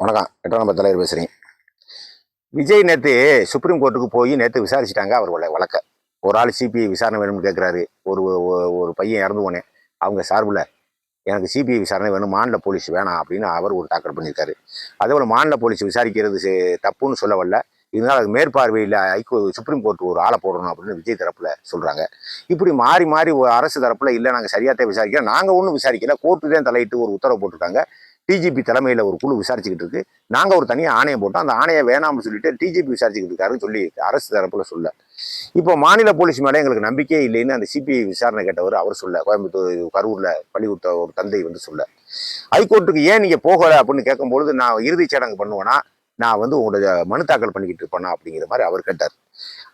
வணக்கம். எட்டாம் நம்பர் தலைவர் பேசுகிறேன் விஜய் நேற்று சுப்ரீம் கோர்ட்டுக்கு போய் நேற்று விசாரிச்சிட்டாங்க அவர் வழ- வழக்க. ஒரு ஆள் சிபிஐ விசாரணை வேணும்னு கேட்குறாரு ஒரு ஒரு- பையன் இறந்து போனேன். அவங்க சார்பில் எனக்கு சிபிஐ விசாரணை வேணும். மாநில போலீஸ் வேணாம் அப்படின்னு அவர் ஒரு தாக்கல் பண்ணியிருக்காரு. அதே போல் மாநில போலீஸ் விசாரிக்கிறது தப்புன்னு சொல்ல வரல. இதனால் அது மேற்பார்வையில் ஐகோ சுப்ரீம் கோர்ட் ஒரு ஆளை போடணும் அப்படின்னு விஜய் தரப்பில் சொல்கிறாங்க இப்படி மாறி மாறி ஒரு அரசு தரப்பில் இல்லை நாங்கள் சரியாகத்தான் விசாரிக்கிறோம். நாங்கள் ஒன்றும் விசாரிக்கல. கோர்ட்டு தான் தலையிட்டு ஒரு உத்தரவு போட்டிருக்காங்க. டிஜிபி தலைமையில் ஒரு குழு விசாரிச்சுக்கிட்டு இருக்கு. நாங்கள் ஒரு தனியாக ஆணையம் போட்டோம். அந்த ஆணையை வேணாம்னு சொல்லிட்டு டிஜிபி விசாரிச்சுக்கிட்டு இருக்காருன்னு சொல்லி அரசு தரப்பில் சொல்ல இப்போ மாநில போலீஸ் மேலே எங்களுக்கு நம்பிக்கையே இல்லைன்னு அந்த சிபிஐ விசாரணை கேட்டவர் அவர் சொல்ல கோயம்புத்தூர் கரூரில் பள்ளி கொடுத்த ஒரு தந்தை வந்து சொல்ல ஹைகோர்ட்டுக்கு ஏன் நீங்கள் போகலை அப்படின்னு கேட்கும்பொழுது நான் இறுதிச் சடங்கு பண்ணுவேன்னா நான் வந்து உங்களோட மனு தாக்கல் பண்ணிக்கிட்டு இருப்பேனா? அப்படிங்கிற மாதிரி அவர் கேட்டார்.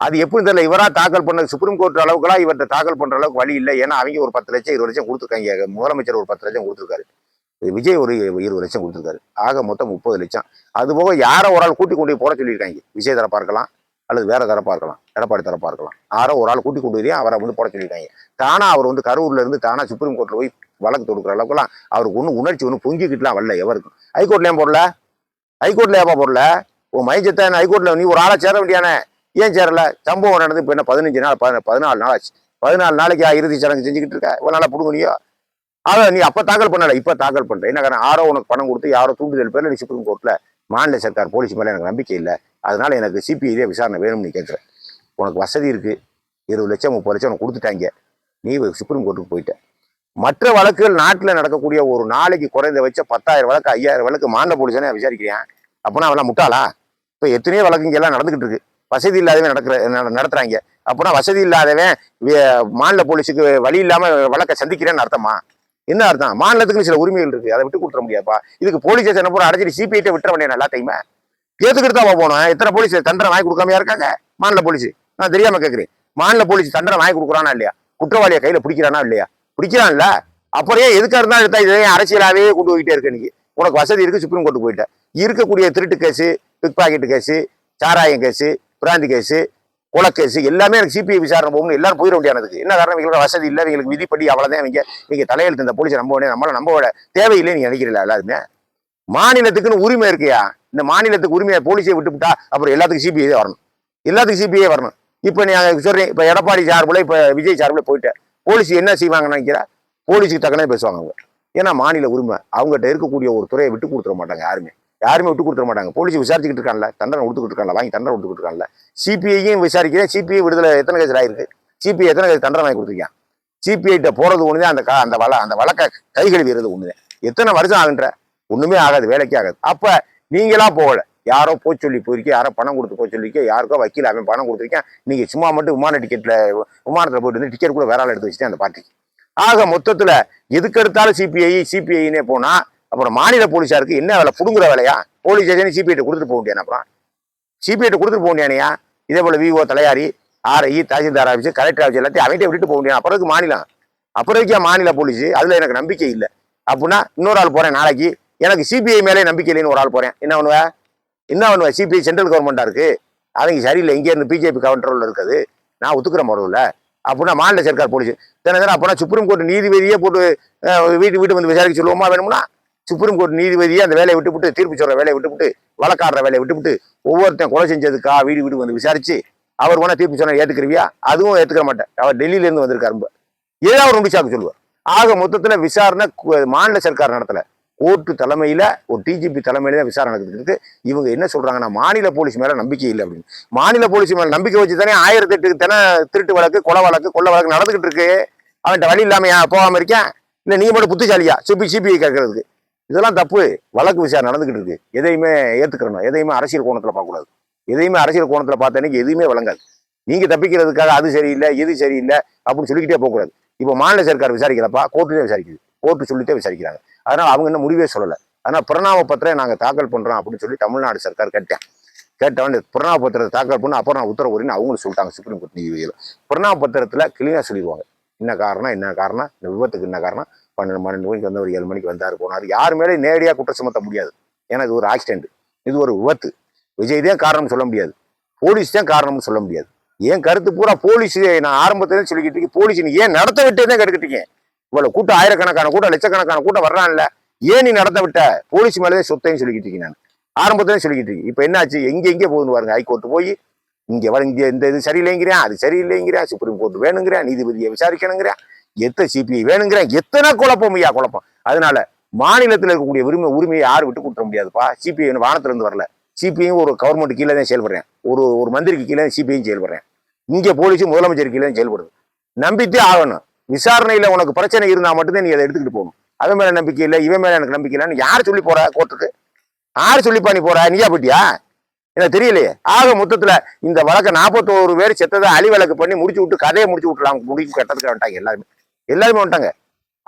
அது எப்படி தெரியல. இவராக தாக்கல் பண்ண சுப்ரீம் கோர்ட் அளவுக்குலாம் இவர்கிட்ட தாக்கல் பண்ணுற அளவுக்கு வழி இல்லை. ஏன்னா அவங்க ஒரு பத்து லட்சம் இருபது லட்சம் கொடுத்துருக்காங்க. முதலமைச்சர் ஒரு பத்து லட்சம் கொடுத்துருக்காரு. விஜய் ஒரு இருபது லட்சம் கொடுத்துருக்காரு. ஆக மொத்தம் முப்பது லட்சம். அது போக யாரோ ஒரு ஆள் கூட்டி கொண்டு போய் போட சொல்லியிருக்காங்க? விஜய் தரப்பாக இருக்கலாம் அல்லது வேற தரப்பாக இருக்கலாம் எடப்பாடி தரப்பாக இருக்கலாம். யாரோ ஒரு ஆள் கூட்டி கொண்டு போய் அவரை வந்து போட சொல்லியிருக்காங்க. தானா அவர் வந்து கரூர்ல இருந்து தானா சுப்ரீம் கோர்ட்டில் போய் வழக்கு தொடுக்கிற அளவுக்குலாம் அவருக்கு ஒன்றும் உணர்ச்சி ஒன்றும் பொங்கிக்கிட்டுலாம் வரல எவருக்கும். ஹைகோர்ட்லேயும் ஏன் போடல? ஹைகோர்ட்ல ஏப்பா போடல? உன் மைஜத்தான் ஹைகோர்ட்ல நீ ஒரு ஆளை சேர வேண்டியானே? ஏன் சேரல? சம்பவம் நடந்து இப்போ என்ன பதினஞ்சு நாள் பதினாலு நாள் ஆச்சு. பதினாலு நாளைக்கு இறுதி சடங்கு செஞ்சுக்கிட்டு இருக்க? ஒரு நாளாக பிடுங்கணியோ அதை நீ அப்போ தாக்கல் பண்ணல இப்போ தாக்கல் பண்ணுற என்ன காரணம்? யாரோ உனக்கு பணம் கொடுத்து யாரோ தூண்டுதல் பேரில் நீ சுப்ரீம் கோர்ட்டில் மாநில சர்க்கார் போலீஸ் மேலே எனக்கு நம்பிக்கை இல்லை. அதனால எனக்கு சிபிஐ விசாரணை வேணும்னு நீ கேட்குறேன் உனக்கு வசதி இருக்குது இருபது லட்சம் முப்பது லட்சம் உனக்கு கொடுத்துட்டாங்க. நீ சுப்ரீம் கோர்ட்டுக்கு போயிட்ட. மற்ற வழக்குகள் நாட்டில் நடக்கக்கூடிய ஒரு நாளைக்கு குறைந்த வச்ச பத்தாயிரம் வழக்கு ஐயாயிரம் வழக்கு மாநில போலீஸானே விசாரிக்கிறேன் அப்போனா அவெல்லாம் முட்டாளா? இப்போ எத்தனையோ வழக்கு இங்க எல்லாம் நடந்துகிட்டு இருக்கு. வசதி இல்லாதவன் நடக்கிற நட- நடத்துறாங்க. அப்போனா வசதி இல்லாதவன் மாநில போலீஸுக்கு வழி இல்லாமல் வழக்கை சந்திக்கிறேன்னு அர்த்தமா? என்ன அர்த்தம்? மாநிலத்துக்குன்னு சில உரிமைகள் இருக்கு. அதை விட்டு கொடுத்துட முடியாதுப்பா. இதுக்கு போலீஸ் ஸ்டேஷன் பூரா அடைச்சிட்டு சிபிஐட்ட விட்டுற வேண்டிய எல்லாத்தையுமே ஏத்துக்கிட்டு தான் போனோம்? எத்தனை போலீஸ் தண்டனை வாங்கி கொடுக்காமையா இருக்காங்க? மாநில போலீஸ் நான் தெரியாம கேட்குறேன் மாநில போலீஸ் தண்டனை வாங்கி கொடுக்குறானா இல்லையா? குற்றவாளியை கையில பிடிக்கிறானா இல்லையா? பிடிக்கிறான்ல? அப்புறம் எதுக்காக இருந்தாலும் எடுத்தா இதை அரசியலாவே கொண்டு போய்கிட்டே இருக்க இன்னைக்கு. உனக்கு வசதி இருக்கு சுப்ரீம் கோர்ட்டுக்கு போயிட்டேன் இருக்கக்கூடிய திருட்டு கேஸு பிக் பாக்கெட் கேஸு சாராயம் கேஸு பிராந்தி கேஸு கொலை எல்லாமே எனக்கு சிபிஐ விசாரணை போகணும். எல்லாரும் போயிட வேண்டியானதுக்கு என்ன காரணம்? இவங்களோட வசதி இல்லை. இவங்களுக்கு விதிப்படி அவ்வளோதான் இவங்க நீங்க தலையெழுத்து இந்த போலீஸை நம்ப வேண்டிய நம்மள நம்ப தேவையில்லை நீங்க நினைக்கிறீங்களா எல்லாருமே? மாநிலத்துக்குன்னு உரிமை இருக்கையா? இந்த மாநிலத்துக்கு உரிமையை போலீஸை விட்டுவிட்டா அப்புறம் எல்லாத்துக்கும் சிபிஐ வரணும். எல்லாத்துக்கும் சிபிஐ வரணும். இப்போ நீ சொல்றேன் இப்போ எடப்பாடி சார்பில் இப்போ விஜய் சார்பில் போயிட்டேன் போலீஸ் என்ன செய்வாங்கன்னு நினைக்கிறா? போலீஸுக்கு தக்கனே பேசுவாங்க அவங்க. ஏன்னா மாநில உரிமை. அவங்ககிட்ட இருக்கக்கூடிய ஒரு துறையை விட்டு கொடுத்துட மாட்டாங்க யாருமே. யாருமே விட்டு கொடுத்துட மாட்டாங்க. போலீஸ் விசாரிச்சுக்கிட்டு இருக்கான்ல தண்டனை கொடுத்துக்கிட்டு இருக்கான்ல வாங்கி தண்டனை கொடுத்துக்கிட்டு இருக்கான்ல. சிபிஐயும் விசாரிக்கிறேன் சிபிஐ விடுதலை எத்தனை கேஸ் ஆயிருக்கு? சிபிஐ எத்தனை கேஸ் தண்டனை வாங்கி கொடுத்துருக்கேன்? சிபிஐட்ட போகிறது ஒன்று தான் அந்த கா- அந்த வள அந்த வழக்கை கை கழுவிறது ஒண்ணுதான். எத்தனை வருஷம் ஆகுன்ற? ஒன்றுமே ஆகாது வேலைக்கே ஆகாது. அப்போ நீங்களா போகல. யாரோ போய் சொல்லி போயிருக்க யாரோ பணம் கொடுத்து போய் சொல்லிக்க யாருக்கோ வக்கீல் அவன் பணம் கொடுத்துருக்கேன். நீங்க சும்மா மட்டும் விமான டிக்கெட்டில் விமானத்தில் போயிட்டு வந்து டிக்கெட் கூட வேற ஆள் எடுத்து வச்சுட்டேன் அந்த பார்ட்டிக்கு ஆக மொத்தத்தில் எதுக்கு எடுத்தாலும் சிபிஐ சிபிஐனே போனால் அப்புறம் மாநில போலீஸாருக்கு என்ன வேலை? புடுங்குற வேலையா? போலீஸ் ஸ்டேஷன் சிபிஐட்டு கொடுத்துட்டு போக முடியாது அப்புறம்? சிபிஐட்டு கொடுத்துட்டு போக இதே போல VO தலையாரி RI tahsildar office collector office எல்லாத்தையும் அவன்கிட்ட விட்டுட்டு போக முடியும் அப்புறம் மாநிலம்? அப்புறம் மாநில போலீஸ்? அதுல எனக்கு நம்பிக்கை இல்லை. அப்படின்னா இன்னொரு ஆள் போறேன் நாளைக்கு. எனக்கு சிபிஐ மேலே நம்பிக்கை இல்லைன்னு ஒரு ஆள் போறேன். என்ன பண்ணுவேன் என்ன பண்ணுவ? சிபிஐ சென்ட்ரல் கவர்மெண்டா இருக்கு. அவங்க சரியில்லை. இங்கே இருந்து பிஜேபி கண்ட்ரோல்ல இருக்குது. நான் ஒத்துக்கிற முறையில் அப்படின்னா மாநில சர்க்கார் போலீஸ். தினம் தினம் அப்படின்னா சுப்ரீம் கோர்ட் நீதிபதியே போட்டு வீட்டு வீட்டு வந்து விசாரிக்க சொல்லுவோமா வேணும்னா சுப்ரீம் கோர்ட் நீதிபதியே அந்த வேலையை விட்டுவிட்டு தீர்ப்பு சொல்ற வேலையை விட்டுவிட்டு வழக்காடுற வேலையை விட்டுவிட்டு ஒவ்வொருத்தன் கொலை செஞ்சதுக்கா வீடு வீடு வந்து விசாரிச்சு அவர் போனால் தீர்ப்பு சொன்னா ஏற்றுக்கிறவியா அதுவும் ஏற்றுக்க மாட்டேன். அவர் டெல்லியிலேருந்து வந்திருக்கார் வந்திருக்காரு ரொம்ப. ஏதாவது ஒரு முடிச்சாக்க சொல்லுவார். ஆக மொத்தத்தில் விசாரணை மாநில சர்க்கார் நடத்தலை. கோர்ட்டு தலைமையில் ஒரு டிஜிபி தலைமையில தான் விசாரணை நடந்துட்டு இவங்க என்ன சொல்கிறாங்கன்னா மாநில போலீஸ் மேலே நம்பிக்கை இல்லை அப்படின்னு. மாநில போலீஸ் மேலே நம்பிக்கை வச்சு தானே ஆயிரத்தி எட்டு தானே திருட்டு வழக்கு கொலை வழக்கு கொள்ள வழக்கு நடந்துகிட்டு இருக்கு. அவன்கிட்ட வழி இல்லாமையா? போகாம இருக்கேன் இல்லை நீங்கள் மட்டும் புத்திசாலியா? சிபி சிபிஐ கேட்கறதுக்கு. இதெல்லாம் தப்பு. வழக்கு விசாரணை நடந்துகிட்டு இருக்கு. எதையுமே ஏற்றுக்கிறணும் எதையுமே அரசியல் கோணத்துல பார்க்கக்கூடாது. எதையுமே அரசியல் கோணத்துல பார்த்த அன்னைக்கு எதுவுமே வழங்காது நீங்க தப்பிக்கிறதுக்காக அது சரியில்லை இது சரியில்லை அப்படின்னு சொல்லிக்கிட்டே போகக்கூடாது. இப்போ மாநில சர்க்கார் விசாரிக்கிறப்பா கோர்ட்டு தான் விசாரிக்குது. கோர்ட்டு சொல்லிட்டே விசாரிக்கிறாங்க. அதனால் அவங்க இன்னும் முடிவே சொல்லலை. ஆனால் பிரணாம பத்திரம் நாங்கள் தாக்கல் பண்றோம் அப்படின்னு சொல்லி தமிழ்நாடு சர்க்கார் கேட்டேன் கேட்டவன் பிரணாம பத்திரத்தை தாக்கல் பண்ண அப்புறம் நான் உத்தரவு அவங்களும் சொல்லிட்டாங்க சுப்ரீம் கோர்ட் நீதிபதியில் பிரணாம பத்திரத்துல கிளீனாக சொல்லிடுவாங்க. என்ன காரணம் என்ன காரணம் இந்த விபத்துக்கு என்ன காரணம் பன்னெண்டு மணி மணிக்கு ஒரு ஏழு மணிக்கு வந்தார் போனார். யார் மேலே நேரடியாக குற்றம் சுமத்த முடியாது. ஏன்னா இது ஒரு ஆக்சிடென்ட் இது ஒரு விபத்து. விஜய் தான் காரணம் சொல்ல முடியாது. போலீஸ் தான் காரணம்னு சொல்ல முடியாது. ஏன் கருத்து பூரா போலீஸ் நான் ஆரம்பத்துல சொல்லிக்கிட்டு இருக்கேன். போலீஸ் நீ ஏன் நடத்த விட்டே தான் கெடுக்கிட்டீங்க இவ்வளவு கூட்டம் ஆயிரக்கணக்கான கூட்டம் லட்சக்கணக்கான கூட்டம் வர்றான்ல. ஏன் நீ நடத்த விட்ட? போலீஸ் மேலே சொத்தையும் சொல்லிக்கிட்டு இருக்கேன் நான். ஆரம்பத்துல சொல்லிக்கிட்டு இருக்கேன். இப்போ என்னாச்சு? எங்க எங்கே போகுதுன்னு பாருங்க. ஹைகோர்ட் போய் இங்கே வர இங்கே இந்த இது சரியில்லைங்கிறேன் அது சரியில்லைங்கிறேன் சுப்ரீம் கோர்ட் வேணுங்கிறேன் நீதிபதியை விசாரிக்கணுங்கிறேன். எத்த சிபிஐ வேணுங்கிற எத்தனை குழப்பம் ஐயா குழப்பம். அதனால மாநிலத்தில் இருக்கக்கூடிய உரிமை உரிமையை யாரும் விட்டு கொடுத்துட முடியாதுப்பா. சிபிஐ வானத்துல இருந்து வரல. சிபிஐயும் ஒரு கவர்மெண்ட் கீழே தான் செயல்படுறேன். ஒரு ஒரு மந்திரிக்கு கீழே சிபிஐயும் செயல்படுறேன். இங்கே போலீஸும் முதலமைச்சர் கீழே தான் செயல்படுது. நம்பித்தே ஆகணும். விசாரணையில உனக்கு பிரச்சனை இருந்தா மட்டும்தான் நீ அதை எடுத்துக்கிட்டு போகணும். அவன் மேல நம்பிக்கை இல்லை இவன் மேல எனக்கு நம்பிக்கை இல்லைன்னு யார் சொல்லி போற கோர்ட்டுக்கு? யார் சொல்லிப்பா நீ போற? நீயா போட்டியா? எனக்கு தெரியலையே. ஆக மொத்தத்துல இந்த வழக்கை நாற்பத்தோரு பேர் செத்ததை அழி வழக்கு பண்ணி முடிச்சு விட்டு கதையை முடிச்சு விட்டுலாம் முடிவு கட்டத்துக்கு வந்துட்டாங்க எல்லாருமே. எல்லாருமே வந்துட்டாங்க.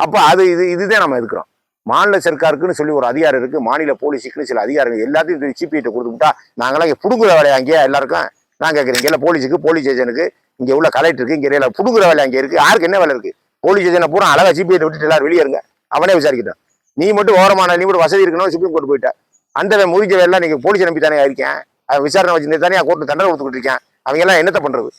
அப்போ அது இது இதுதான் நம்ம இருக்கிறோம் மாநில சர்க்காருக்குன்னு சொல்லி ஒரு அதிகாரம் இருக்குது மாநில போலீஸுக்குன்னு சில அதிகாரங்கள் எல்லாத்தையும் சிபிஐட்ட கொடுத்து விட்டா நாங்களாம் இங்கே புடுங்குற வேலையை அங்கேயே எல்லாருக்கும்? நான் கேட்குறேன். இங்கே போலீஸுக்கு போலீஸ் ஸ்டேஷனுக்கு இங்கே உள்ள கலெக்டருக்கு இங்கே எல்லாம் புடுங்குற வேலை அங்கே இருக்குது யாருக்கு என்ன வேலை இருக்குது போலீஸ் ஸ்டேஷனை பூரா அழகா சிபிஐட்டை விட்டுட்டு எல்லாரும் வெளியே இருங்க. அவனே விசாரிக்கிட்டான் நீ மட்டும் ஓரமான நீ மட்டும் வசதி இருக்கணும் சுப்ரீம் கோர்ட் போயிட்ட. அந்த முடிஞ்ச வேலை நீங்கள் போலீஸ் நம்பி தானே இருக்கேன் விசாரணை வச்சு தானே கோர்ட்டு தண்டனை கொடுத்துக்கிட்டு இருக்கேன். அவங்க எல்லாம் என்னத்தை பண்ணுறது